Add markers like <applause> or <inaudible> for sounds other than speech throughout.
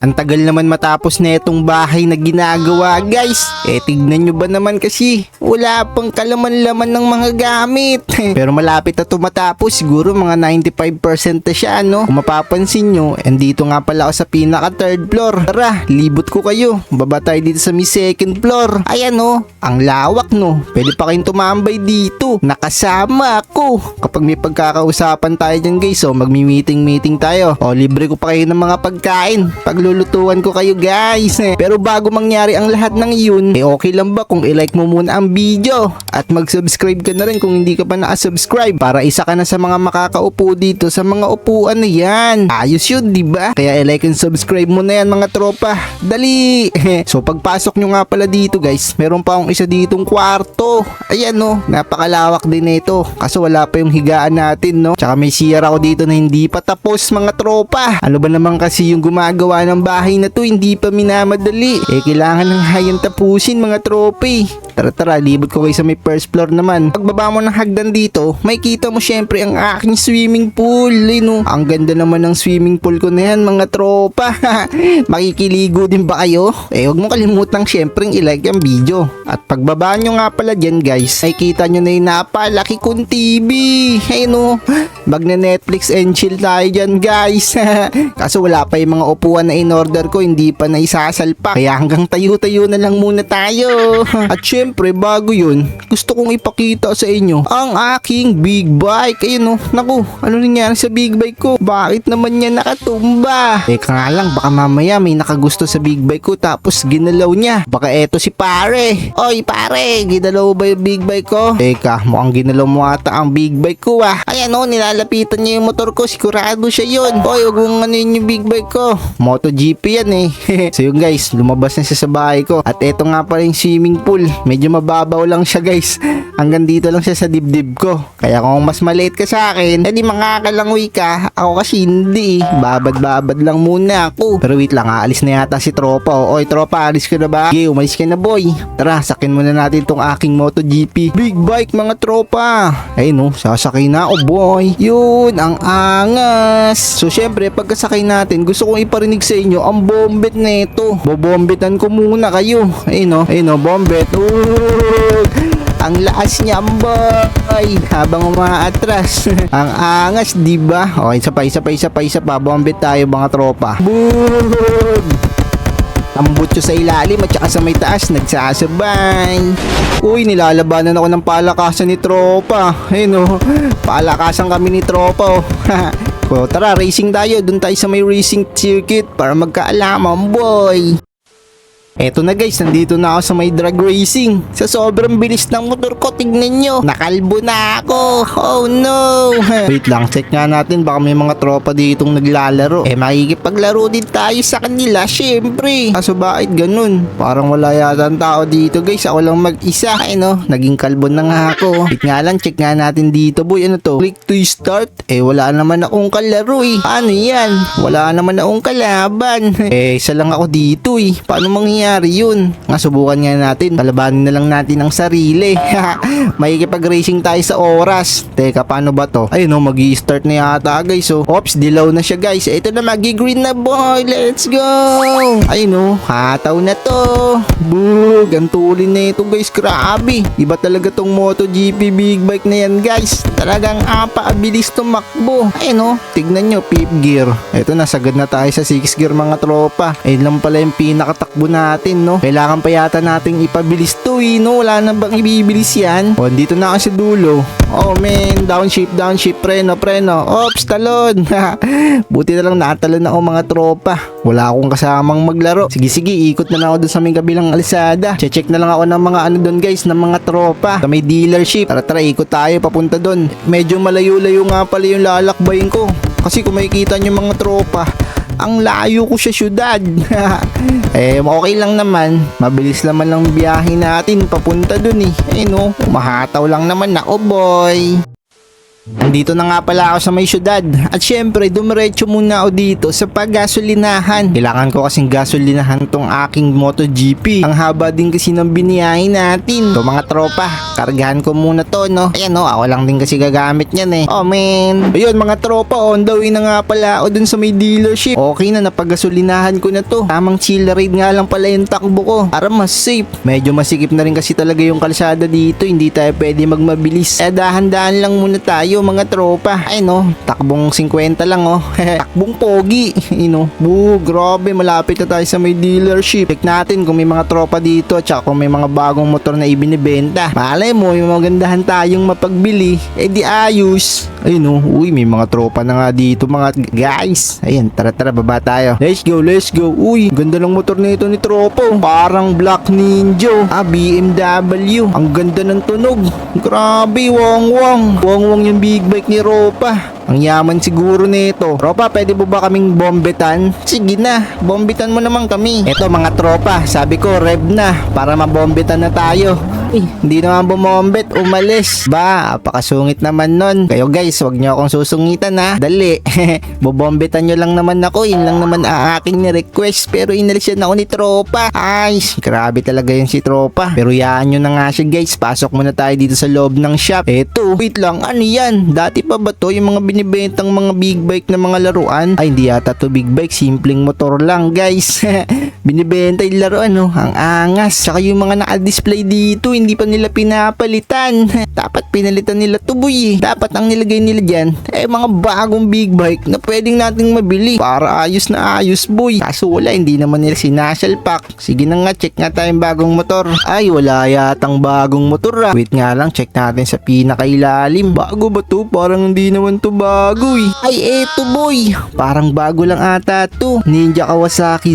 Ang tagal naman matapos na itong bahay na ginagawa guys. Eh tignan nyo ba naman kasi wala pang kalaman-laman ng mga gamit. <laughs> Pero malapit na tumatapos siguro mga 95% na siya no. Kung mapapansin nyo, andito nga pala ako sa pinaka third floor. Tara, libot ko kayo. Baba tayo dito sa mi second floor. Ayan no, ang lawak no. Pwede pa kayong tumambay dito. Nakasama ako. Kapag may pagkakausapan tayo dyan guys, so magmi-meeting-meeting tayo. O libre ko pa kayo ng mga pagkain. Paglulutuan ko kayo guys. Pero bago mangyari ang lahat ng yun, eh okay lang ba kung i-like mo muna ang video at mag-subscribe ka na rin kung hindi ka pa nakasubscribe para isa ka na sa mga makakaupo dito sa mga upuan na yan. Ayos yun, di ba? Kaya i-like and subscribe mo na yan mga tropa. Dali! <laughs> so pagpasok nyo nga pala dito guys, meron pa akong isa ditong kwarto. Ayan no, napakalawak din nito. Kaso wala pa yung higaan natin no. Tsaka may CR ako dito na hindi pa tapos mga tropa. Ano ba naman kasi yung gumagawa ng bahay na to hindi pa minamadali. Eh kailangan ng hayan tapusin mga tropa eh. Tara tara, libot ko kayo sa may first floor naman. Pagbaba mo ng hagdan dito, may kita mo syempre ang aking swimming pool. Eh, no? Ang ganda naman ng swimming pool ko na yan mga tropa. <laughs> Makikiligo din ba kayo? Eh huwag mo kalimutang syempre i-like ang video. At pagbaba nyo nga pala dyan guys, ay kita nyo na yung napalaki kong TV. Hey no, magna Netflix and chill tayo dyan guys. <laughs> Kaso wala pa yung mga upuan na in-order ko, hindi pa na isasalpak. Kaya hanggang tayo-tayo na lang muna tayo. <laughs> At syempre, bago yun, gusto kong ipakita sa inyo ang aking big bike. Ayun no, naku, ano nangyari sa big bike ko? Bakit naman yan nakatumba? Teka nga lang, baka mamaya may nakagusto sa big bike ko tapos ginalaw niya. Baka eto si pare. Oy pare, ginalaw ba yung big bike ko? Teka, mukhang ginalaw mo ata ang big bike ko ah. Ayan o, nilalapitan niya yung motor ko. Sigurado siya yun. Oy, huwag mong yun yung big bike ko. MotoGP yan eh. <laughs> so yun guys, lumabas na siya sa bahay ko. At eto nga pala yung swimming pool. Medyo mababaw lang siya guys. Hanggang dito lang siya sa dibdib ko. Kaya kung mas maliit ka sa akin, edi makakalangwi ka. Ako kasi hindi. eh. Babad-babad lang muna ako. Pero wait lang, aalis na yata si Tropa. oh. Oy, Tropa, alis ka na ba? Okay, umalis ka na boy. Tara, sakin muna natin tong aking MotoGP. Big bike mga tropa. Ay no, sasakay na ako boy. Yun, ang angas. So syempre, pagkasakay natin, gusto kong iparinig sa inyo ang bombet na ito. Bobombetan ko muna kayo. Ay no, ay no, bombet. Ooh! Ang lakas niya, boy. Habang umaatras. <laughs> ang angas, di ba? Okay, isa pa, isa pa, isa pa, isa pa. Bombet tayo, mga tropa. Boom! Ambot sa ilalim at saka sa may taas, nagsasabay. Uy, nilalabanan ako ng palakasan ni Tropa. Ayun oh, palakasan kami ni Tropa oh. <laughs> so, tara, racing tayo. Doon tayo sa may racing circuit para magkaalaman, boy. Eto na guys, nandito na ako sa may drag racing. Sa sobrang bilis ng motor ko, tignan nyo. Nakalbo na ako. Oh no. <laughs> Wait lang, check nga natin. Baka may mga tropa ditong naglalaro. Eh, makikipaglaro din tayo sa kanila, syempre. Kaso bakit ganun? Parang wala yata ang tao dito guys. Ako lang mag-isa. Ay no, naging kalbo na nga ako. Wait nga lang, check nga natin dito boy. Ano to? Click to start. Eh, wala naman akong kalaro eh. Ano yan? Wala naman akong kalaban. <laughs> eh, isa lang ako dito eh. Paano mangyayari yun? Nga, subukan nga natin. Palabanin na lang natin ang sarili. <laughs> Makikipag-racing tayo sa oras. Teka, paano ba to? Ayun no, mag start na yata guys. So, ops, dilaw na siya guys. Ito na, magi-green na boy. Let's go! Ayun no, hataw na to. Bug, ang tulin na ito guys. Grabe. Iba talaga tong MotoGP big bike na yan guys. Talagang apa-abilis tumakbo. Ayun no, tignan nyo, pip gear. Ito na, sagad na tayo sa 6 gear mga tropa. Ayun lang pala yung pinakatakbo natin, no? Kailangan pa yata nating ipabilis to, eh, no? Wala na bang ibibilis yan? O, dito na ako sa dulo. Oh, man. Downshift, downshift. Preno, preno. Ops, talon. <laughs> Buti na lang natalon ako mga tropa. Wala akong kasamang maglaro. Sige, sige. Ikot na lang ako dun sa may kabilang alisada. Check na lang ako ng mga ano dun, guys, ng mga tropa. Sa may dealership. Tara, tara. Ikot tayo papunta dun. Medyo malayo-layo nga pala yung lalakbayin ko. Kasi kung makikita nyo mga tropa, ang layo ko sa syudad. <laughs> eh, okay lang naman. Mabilis naman lang biyahe natin papunta dun eh. Eh no, mahataw lang naman ako boy. Nandito na nga pala ako sa may syudad. At syempre, dumiretso muna ako dito sa paggasolinahan. Kailangan ko kasing gasolinahan tong aking MotoGP. Ang haba din kasi ng biniyahin natin. To mga tropa, kargahan ko muna to, no? Ayan, no? Ako lang din kasi gagamit niyan eh. Oh, man. Ayun, mga tropa, on the way na nga pala ako dun sa may dealership. Okay na, napagasolinahan ko na to. Tamang chill ride nga lang pala yung takbo ko. Para mas safe. Medyo masikip na rin kasi talaga yung kalsada dito. Hindi tayo pwede magmabilis. Eh, dahan-dahan lang muna tayo, mga tropa. Ay, no? Takbong 50 lang, oh. <laughs> Takbong pogi. You know? Boo, grabe. Malapit na tayo sa may dealership. Check natin kung may mga tropa dito at saka kung may mga bagong motor na ibinibenta. Malay mo, yung magandahan tayong mapagbili. Eh, di ayos. Ayun, no? Uy, may mga tropa na nga dito, mga guys. Ayan, tara, tara, baba tayo. Let's go, let's go. Uy, ganda ng motor nito ni Tropo. Parang Black Ninja. Ah, BMW. Ang ganda ng tunog. Grabe, wong wong. Wong wong yung big bike ni Ropa. Ang yaman siguro nito. Tropa, pwede mo ba kaming bombetan? Sige na, bombetan mo naman kami. Eto mga tropa, sabi ko rev na para mabombetan na tayo. Eh, hindi naman bumombet, umalis. Ba, apakasungit naman nun. Kayo guys, wag niyo akong susungitan ha. Dali. <laughs> Bobombetan nyo lang naman ako. Yun lang naman ang aking ni-request. Pero inalis yan ako ni Tropa. Ay, grabe talaga yun si Tropa. Pero yaan nyo na nga siya guys. Pasok muna tayo dito sa loob ng shop. Eto, wait lang. Ano yan? Dati pa ba to yung mga binibentang mga big bike na mga laruan? Ay, hindi yata to big bike. Simpleng motor lang guys. <laughs> Binibenta yung laruan no. Ang angas. Saka yung mga naka-display dito, hindi pa nila pinapalitan. <laughs> Dapat pinalitan nila to boy eh. Dapat ang nilagay nila dyan, eh mga bagong big bike na pwedeng nating mabili. Para ayos na ayos boy. Kaso wala, hindi naman nila sinasal pack. Sige na nga, check nga tayong bagong motor. Ay, wala yatang bagong motor ah. Wait nga lang, check natin sa pinakailalim. Bago ba to? Parang hindi naman to bago eh. Ay, eto boy. Parang bago lang ata to. Ninja Kawasaki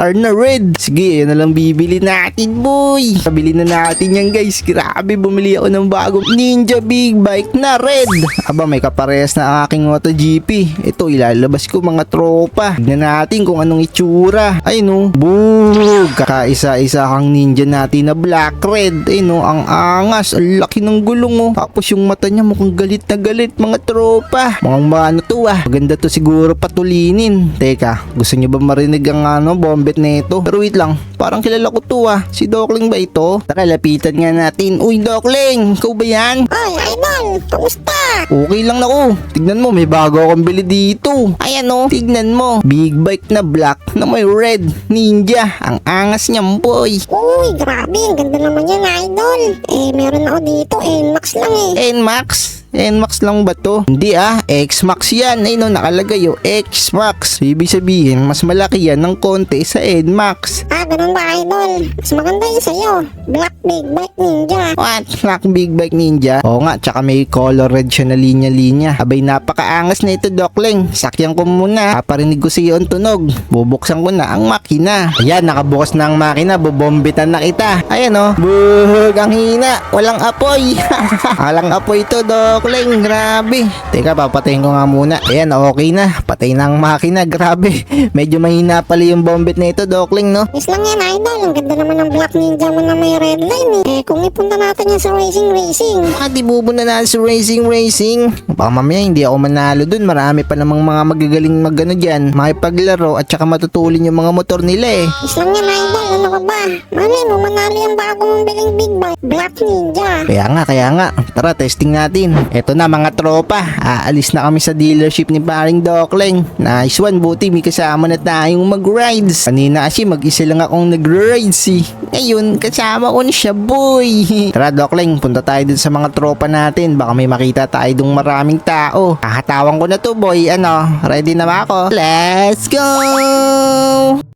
ZX-10R na red. Sige, yan na lang bibili natin boy. Kabili na natin yan guys. Grabe, bumili ako ng bagong Ninja Big Bike na red. Aba, may kaparehas na ang aking MotoGP. Ito, ilalabas ko mga tropa. Tignan natin kung anong itsura. Ay no, bug. Kakaisa-isa kang ninja natin na black red. Ay no, ang angas. Ang laki ng gulong oh. Tapos yung mata niya mukhang galit na galit mga tropa. Mukhang maano to ah. Maganda to siguro patulinin. Teka, gusto niyo ba marinig ang ano, bombet nito? Pero wait lang, parang kilala ko to ah. Si Dokling ba ito? Tara, lapitan nga natin. Uy, Dokling, ikaw ba yan? Oy, idol! Kamusta? Okay lang ako. Tignan mo, may bago akong bili dito. Ayan o, tignan mo. Big bike na black na may red ninja. Ang angas niyan, boy. Uy, grabe. Ang ganda naman yan, idol. Eh, meron ako dito. Eh, max lang eh. NMAX? NMAX lang ba to? Hindi ah, X-Max yan. Ay no, nakalagay yung X-Max. Ibig sabihin, mas malaki yan ng konti sa NMAX. Ah, ganun ba, idol? Mas maganda yun sa'yo. Black Big Bike Ninja. What? Black Big Bike Ninja? Oo nga, tsaka may color red siya na linya-linya. Abay, napakaangas na ito, Dokling. Sakyan ko muna. Paparinig ko sa iyo ang tunog. Bubuksan ko na ang makina. Ayan, nakabukas na ang makina. Bubombitan na kita. Ayan o. Oh. Bug, ang hina. Walang apoy. <laughs> Walang apoy ito, Dokling. Grabe. Teka, papatayin ko nga muna. Ayan, okay na. Patay na ang makina. Grabe. <laughs> Medyo mahina pala yung bombit na ito, Dokling, no? Yes lang yan, idol. Ang ganda naman ng Black Ninja mo na may red line eh. Eh, kung ipunta natin yan sa Racing Racing. Mga dibubo na natin sa racing racing. Baka mamaya hindi ako manalo dun. Marami pa namang mga magagaling magano dyan. Makipaglaro at saka matutulin yung mga motor nila eh. Yes lang yan, idol. Ano ka ba? Malay mo, manalo yung bago mong biling Big Bike. Black Ninja. Kaya nga, kaya nga. Tara, testing natin. Eto na mga tropa. Aalis na kami sa dealership ni paring Dokling. Nice one, buti may kasama na tayong mag-rides. Kanina kasi mag-isa lang akong nag-rides eh. Ngayon, kasama ko na siya, boy. <laughs> Tara, Dokling, punta tayo dun sa mga tropa natin. Baka may makita tayo dong maraming tao. Kahatawan ko na to, boy. Ano, ready na ako? Let's go!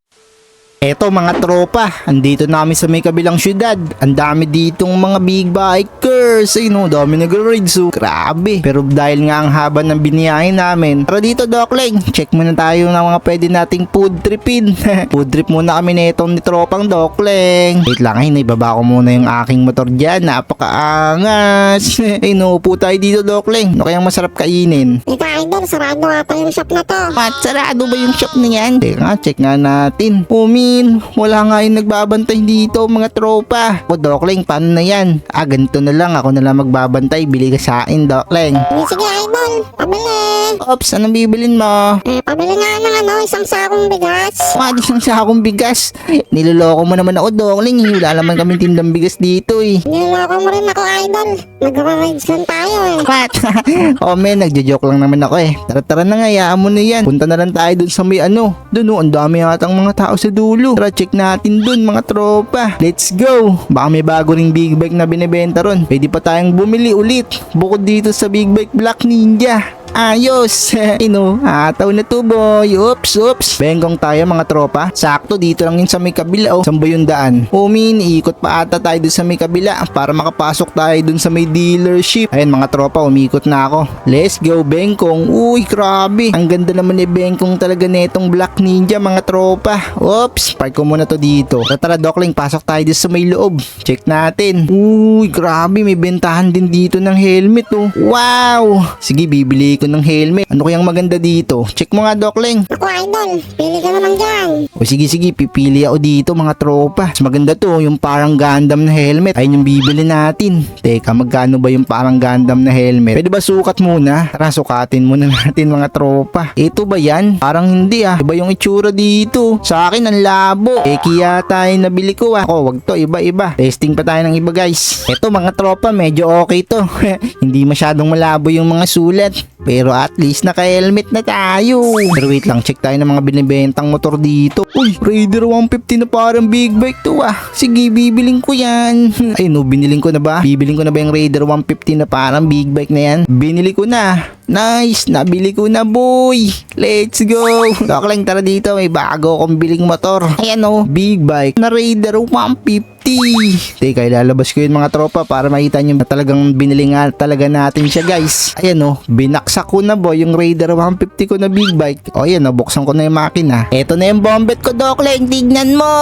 Eto mga tropa, andito na kami sa may kabilang syudad. Ang dami ditong mga big bikers. Ay no, dami nag-ride so. Grabe. Pero dahil nga ang haba ng biniyahin namin. Tara dito Dokling, check muna tayo ng mga pwede nating food tripin. <laughs> food trip muna kami na itong ni tropang Dokling. Wait lang, ay naibaba ko muna yung aking motor dyan. Napakaangas. <laughs> ay no, upo tayo dito Dokling. Ano kayang masarap kainin? Ika, idol. Sarado ata yung shop na to. At sarado ba yung shop na yan? Teka nga, check nga natin. Umi, Amin, wala nga yung nagbabantay dito mga tropa. O Dokling, paano na yan? Ah, ganito na lang. Ako na lang magbabantay. Bili ka sa akin, Dokling. Sige idol, pabili. Ops, anong bibilin mo? Eh, pabili nga ng ano, isang sakong bigas. Mga isang sakong bigas. Niloloko mo naman ako, Dokling. Wala naman kami tindang bigas dito eh. Niloko mo rin ako idol. Nagra-rides lang tayo eh. What? <laughs> oh men, nagjo-joke lang naman ako eh. Tara tara na nga, hayaan mo na yan. Punta na lang tayo dun sa may ano. Dun oh, ang dami yatang mga tao sa dulo. Tara, check natin dun mga tropa. Let's go. Baka may bago ring big bike na binibenta ron. Pwede pa tayong bumili ulit. Bukod dito sa big bike Black Ninja. Yeah. Ayos! <laughs> Ino, ataw na to boy. Oops, oops. Bengkong tayo mga tropa. Sakto dito lang yun sa may kabila oh. Saan ba yung daan? Umin, ikot pa ata tayo dun sa may kabila para makapasok tayo dun sa may dealership. Ayun mga tropa, umikot na ako. Let's go Bengkong. Uy, grabe. Ang ganda naman ni Bengkong talaga netong Black Ninja mga tropa. Oops, park ko muna to dito. Tara Dokling, pasok tayo dun sa may loob. Check natin. Uy, grabe. May bentahan din dito ng helmet oh. Wow! Sige, bibili ko ng helmet. Ano kayang maganda dito? Check mo nga, Dokling. Ako idol, pili ka naman dyan. O sige, sige, pipili ako dito mga tropa. Mas maganda to, yung parang Gundam na helmet. Ayun yung bibili natin. Teka, magkano ba yung parang Gundam na helmet? Pwede ba sukat muna? Tara, sukatin muna <laughs> natin mga tropa. Ito ba yan? Parang hindi ah. Iba yung itsura dito. Sa akin, ang labo. Eh, kaya tayo nabili ko ah. Ako, wag to, iba-iba. Testing pa tayo ng iba guys. Ito mga tropa, medyo okay to. <laughs> hindi masyadong malabo yung mga sulat. Pero at least naka-helmet na tayo. Pero wait lang, check tayo ng mga binibentang motor dito. Uy, Raider 150 na parang big bike to ah. Sige, bibiling ko yan. <laughs> Ay no, biniling ko na ba? Bibiling ko na ba yung Raider 150 na parang big bike na yan? Binili ko na. Nice, nabili ko na boy. Let's go. Dokling, tara dito, may bago akong biling motor. Ayan oh, big bike na Raider 150. Teka, ilalabas ko yun mga tropa para makita nyo na talagang binili nga talaga natin siya guys. Ayan oh, binaksak ko na boy yung Raider 150 ko na big bike. O ayan, nabuksan ko na yung makina. Eto na yung bombet ko, Dokling. Tignan mo.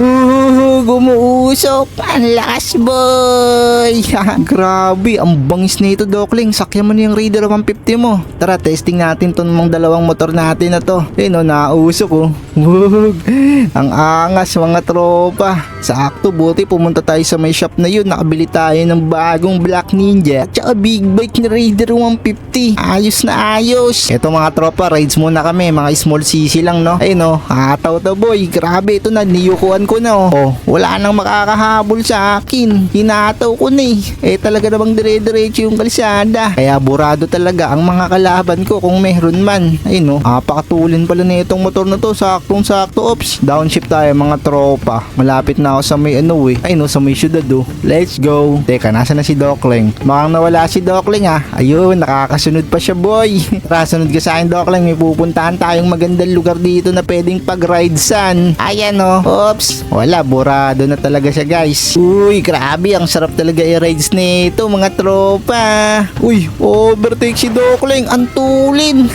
Uh, <laughs> gumuusok. Ang boy. <laughs> Grabe, ang bangis na ito, Dokling. Sakyan mo na yung Raider 150 mo. Tara, testing natin tong mga dalawang motor natin na to. Ayun, oh, nausok, oh. Wug. <laughs> Ang angas, mga tropa. Sakto, buti pumunta tayo sa may shop na yun. Nakabili tayo ng bagong Black Ninja. At saka big bike ni Raider 150. Ayos na ayos. Eto mga tropa, rides muna kami. Mga small CC lang, no? Ayun, oh. Hataw to, boy. Grabe, ito na. Niyukuan ko na, oh. oh. Wala nang makakahabol sa akin. Hinataw ko na, eh. Eh, talaga namang dire-diretso yung kalsada. Kaya burado talaga ang mga kalaban ko kung meron man. Ayun, oh. Apakatulin pala na itong motor na to. Saktong sakto, ops. Downshift tayo, mga tropa. Malapit na ako sa may ano, eh. Ayun, oh, sa may syudad, oh. Let's go. Teka, nasa na si Dokling? Mukhang nawala si Dokling, ah. Ayun, nakakasunod pa siya, boy. <laughs> Tara, sunod ka sa akin, Dokling. May pupuntahan tayong magandang lugar dito na pwedeng pag-ride san. Ayan, oh. Oops. Wala, burado na talaga siya, guys. Uy, grabe. Ang sarap talaga i-rides nito, mga tropa. Uy, overtake si Dokling. Ang tulin.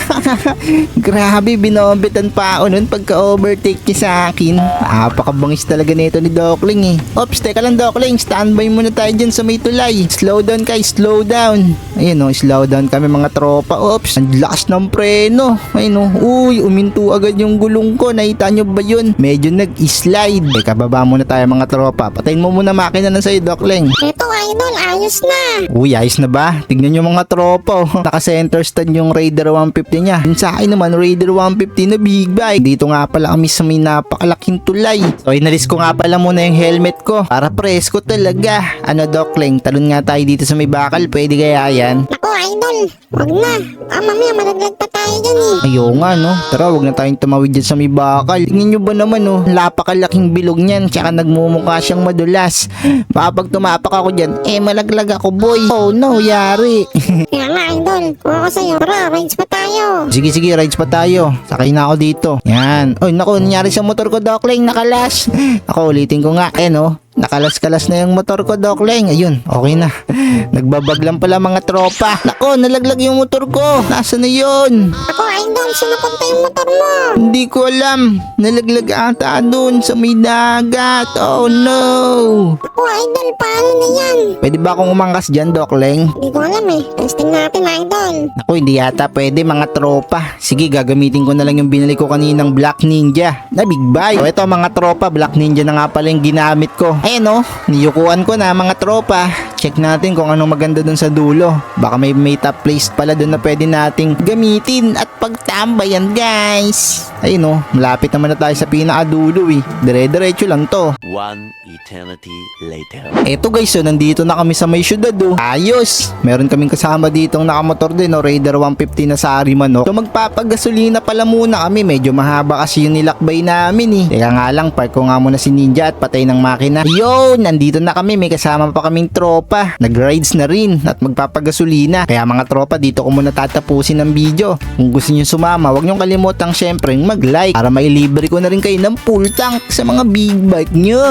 <laughs> grabe, binombetan pa ako nun pagka-overtake niya sa akin. Napakabangis talaga nito ni Dokling, eh. Oops, teka lang, Dokling. Standby muna tayo dyan sa may tulay. Slow down, kay. Slow down. Ayun, oh. Slow down kami, mga tropa. Oops, ang lakas ng preno. Ayun, oh. Uy, uminto agad yung gulong ko. Nakita nyo ba yun? Medyo nag-slide. Teka, baba muna tayo, mga tropa. Patayin mo muna makina na sa'yo, Dokling. Eto idol, ayos na. Uy, ayos na ba? Tignan nyo mga tropa. Oh. <laughs> Naka-center stand yung Raider 150 niya. Yung sa akin naman, Raider 150 na big bike. Dito nga pala kami sa may napakalaking tulay. So, inalis ko nga pala muna yung helmet ko. Para presko talaga. Ano, Dokling? Talon nga tayo dito sa may bakal. Pwede kaya yan? Idol, wag na. Ah, mamaya malaglag pa tayo dyan eh. Ayaw nga, no? Tara, wag na tayong tumawid dyan sa may bakal. Tingnan nyo ba naman, no? Lapakalaking bilog niyan. Tsaka nagmumukha siyang madulas. Baka pag tumapak ako dyan, eh, malaglag ako, boy. Oh, no, yari. <laughs> Kaya nga idol, kung ako sa'yo, tara, rides pa tayo. Sige, sige, rides pa tayo. Sakay na ako dito. Yan. Oy, naku, nangyari sa motor ko, Dokling, nakalas. Ako, ulitin ko nga. Eh, no? Nakalas-kalas na yung motor ko, Doc Leng. Ayun, okay na. <laughs> Nagbabag lang pala mga tropa. Nako, nalaglag yung motor ko. Nasaan na yun? Ako, idol, sino punta yung motor mo? Hindi ko alam. Nalaglag ata doon sa may dagat. Oh no. Ako, idol, paano na yan? Pwede ba akong umangkas dyan, Doc Leng? Hindi ko alam eh. Testing natin, idol. Ako, hindi yata pwede mga tropa. Sige, gagamitin ko na lang yung binili ko kaninang Black Ninja na big buy. So, ito mga tropa, Black Ninja na nga pala yung ginamit ko. Ayan o, niyukuan ko na mga tropa. Check natin kung anong maganda dun sa dulo. Baka may may top place pala dun na pwede nating gamitin at pagtambayan guys. Ayun o, malapit naman na tayo sa pinakadulo eh. Dire-diretso lang to. One eternity later. Eto guys, so nandito na kami sa may syudad oh. Ayos! Meron kaming kasama ditong nakamotor din, oh, Raider 150 na sa Arimanok. So magpapagasolina pala muna kami, medyo mahaba kasi yung nilakbay namin eh. Teka nga lang, park ko nga muna si Ninja at patay ng makina. Yo, nandito na kami, may kasama pa kaming tropa. Nag-rides na rin at magpapagasolina. Kaya mga tropa, dito ko muna tatapusin ang video. Kung gusto nyo sumama, huwag nyo kalimutang syempre mag-like para mailibre ko na rin kayo ng full tank sa mga big bike nyo.